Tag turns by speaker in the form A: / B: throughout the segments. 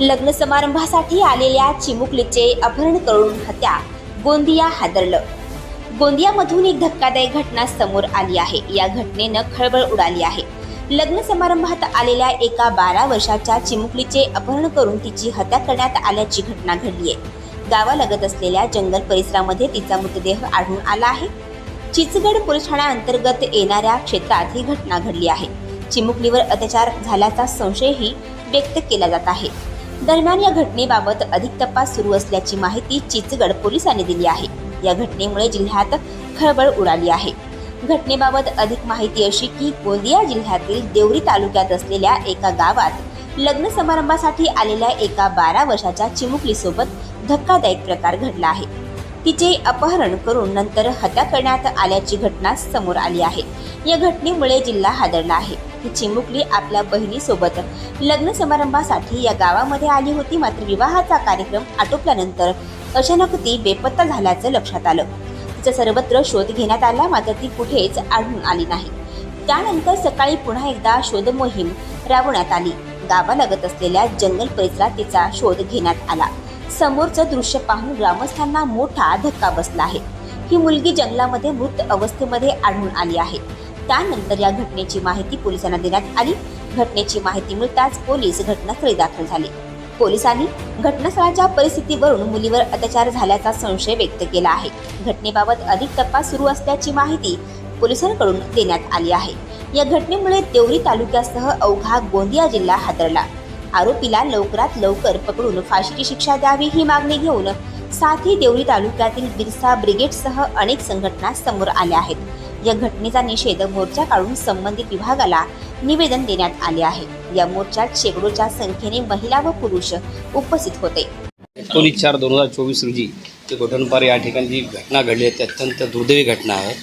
A: लग्न समारंभासाठी आलेल्या चिमुकलीचे अपहरण करून हत्या गोंदिया हादरलं. गोंदियामधून एक धक्कादायक घटना समोर आली आहे. या घटनेनं खळबळ उडाली आहे. लग्न समारंभात आलेल्या एका बारा वर्षाच्या चिमुकलीचे अपहरण करून तिची हत्या करण्यात आल्याची घटना घडली आहे. गावालगत असलेल्या जंगल परिसरामध्ये तिचा मृतदेह आढळून आला आहे. चिचगड पोलीस ठाण्याअंतर्गत येणाऱ्या क्षेत्रात ही घटना घडली आहे. चिमुकलीवर अत्याचार झाल्याचा संशयही व्यक्त केला जात आहे. दरम्यान या घटनेबाबत अधिक तपास सुरू असल्याची माहिती चिचगड पोलिसांनी दिली आहे. या घटनेमुळे जिल्ह्यात खळबळ उडाली आहे. घटनेबाबत अधिक माहिती अशी की गोंदिया जिल्ह्यातील देवरी तालुक्यात असलेल्या एका गावात लग्न समारंभासाठी आलेल्या एका बारा वर्षाच्या चिमुकलीसोबत धक्कादायक प्रकार घडला आहे. तिचे अपहरण करून नंतर हत्या करण्यात आल्याची घटना समोर आली आहे. या घटनेमुळे जिल्हा हादरला आहे. ही चिमुकली आपल्या बहिणीसोबत लग्न समारंभासाठी या गावामध्ये आली होती. मात्र विवाहाचा कार्यक्रम आटोपल्यानंतर अचानक ती बेपत्ता झाल्याचं लक्षात आलं. तिचा सर्वत्र शोध घेण्यात आला मात्र ती कुठेच आढळून आली नाही. त्यानंतर सकाळी पुन्हा एकदा शोध मोहीम राबवण्यात आली. गावालगत असलेल्या जंगल परिसरात तिचा शोध घेण्यात आला. समोरचं दृश्य पाहून ग्रामस्थांना मोठा धक्का बसला आहे. ही मुलगी जंगलामध्ये मृत अवस्थेमध्ये आढळून आली आहे. त्यानंतर या घटनेची माहिती पोलिसांना देण्यात आली. घटनेची माहिती मिळताच पोलीस घटनास्थळी दाखल झाले. पोलिसांनी घटनास्थळाच्या परिस्थितीवरून मुलीवर अत्याचार झाल्याचा संशय व्यक्त केला आहे. घटनेबाबत अधिक तपास सुरू असल्याची माहिती पोलिसांकडून देण्यात आली आहे. या घटनेमुळे देवरी तालुक्यासह अवघा गोंदिया जिल्हा हादरला. आरोपीला लवकरात लवकर पकडून फाशीची शिक्षा द्यावी ही मागणी घेऊन साथी देवरी तालुक्यातील बिरसा ब्रिगेडसह अनेक संघटना समोर आल्या आहेत. या घटनेचा निषेध मोर्चा काढून संबंधित विभागाला निवेदन देण्यात आले आहे. या मोर्चात शेकडोच्या संख्येने महिला व पुरुष उपस्थित होते.
B: एकोणीस चार दोन हजार चोवीस रोजी ते गोठणपार या ठिकाणी जी घटना घडली आहे ती अत्यंत दुर्दैवी घटना आहे.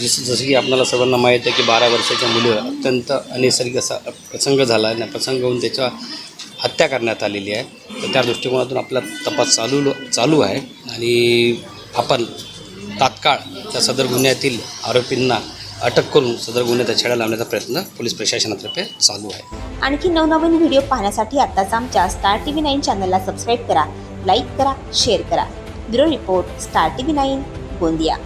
B: जसं जसं की आपल्याला सर्वांना माहीत आहे की बारा वर्षाच्या मुलीवर अत्यंत अनैसर्गिक असा प्रसंग झाला आणि प्रसंग होऊन त्याच्या हत्या करण्यात आलेली आहे. तर त्या दृष्टिकोनातून आपला तपास चालू चालू आहे. आणि आपण तात्काळ त्या सदर गुन्ह्यातील आरोपींना अटक करून सदर गुन्ह्याचा छेडा लावण्याचा प्रयत्न पोलीस प्रशासनातर्फे चालू आहे.
A: आणखी नवनवीन व्हिडिओ पाहण्यासाठी आताच आमच्या स्टार टी व्ही नाईन चॅनलला सबस्क्राईब करा लाईक करा शेअर करा. Bureau report star TV nine Gondia.